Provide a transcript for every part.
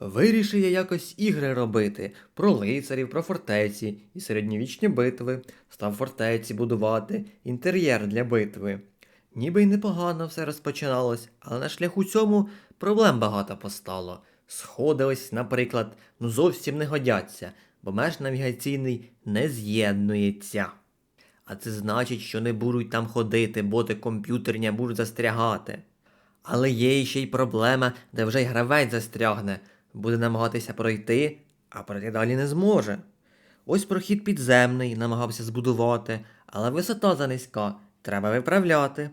Вирішив я якось ігри робити про лицарів, про фортеці і середньовічні битви, став фортеці будувати, інтер'єр для битви. Ніби й непогано все розпочиналось, але на шляху цьому проблем багато постало. Сходи ось, наприклад, ну зовсім не годяться, бо меж навігаційний не з'єднується. А це значить, що не будуть там ходити, боти комп'ютерні будуть застрягати. Але є ще й проблема, де вже й гравець застрягне, буде намагатися пройти, а пройти далі не зможе. Ось прохід підземний намагався збудувати, але висота занизька, треба виправляти.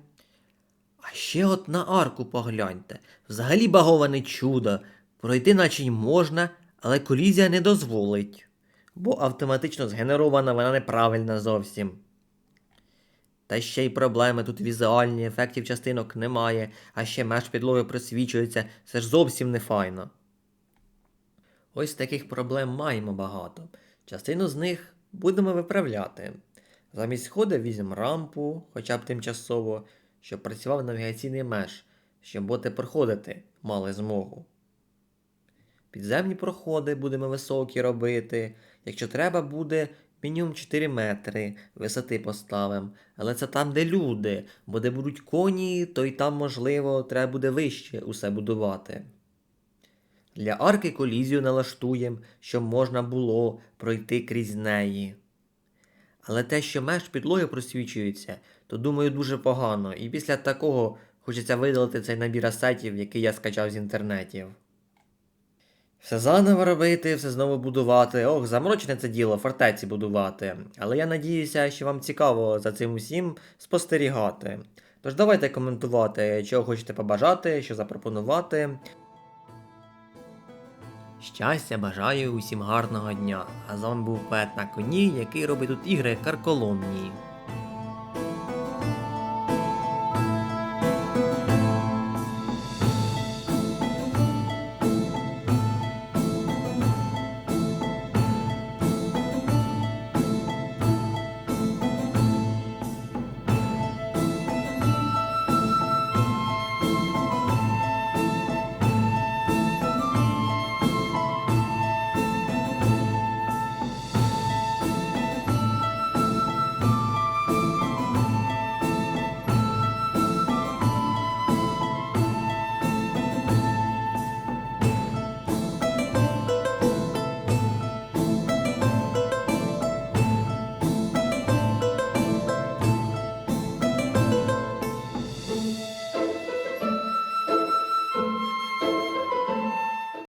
А ще от на арку погляньте. Взагалі баговане чудо. Пройти наче й можна, але колізія не дозволить, бо автоматично згенерована вона неправильна зовсім. Та ще й проблеми тут візуальні, ефектів частинок немає, а ще меж підлоги просвічується, це ж зовсім не файно. Ось таких проблем маємо багато. Частину з них будемо виправляти. Замість сходу візьмемо рампу, хоча б тимчасово, щоб працював навігаційний меж, щоб боти проходити мали змогу. Підземні проходи будемо високі робити. Якщо треба буде, мінімум 4 метри висоти поставимо. Але це там, де люди, бо де будуть коні, то й там, можливо, треба буде вище усе будувати. Для арки колізію налаштуємо, щоб можна було пройти крізь неї. Але те, що меж підлоги просвічується, то думаю дуже погано, і після такого хочеться видалити цей набір асетів, який я скачав з інтернетів. Все заново робити, все знову будувати. Ох, заморочене це діло, фортеці будувати. Але я надіюся, що вам цікаво за цим усім спостерігати. Тож давайте коментувати, чого хочете побажати, що запропонувати. Щастя, бажаю усім гарного дня. А з вами був Пет на коні, який робить тут ігри карколомні.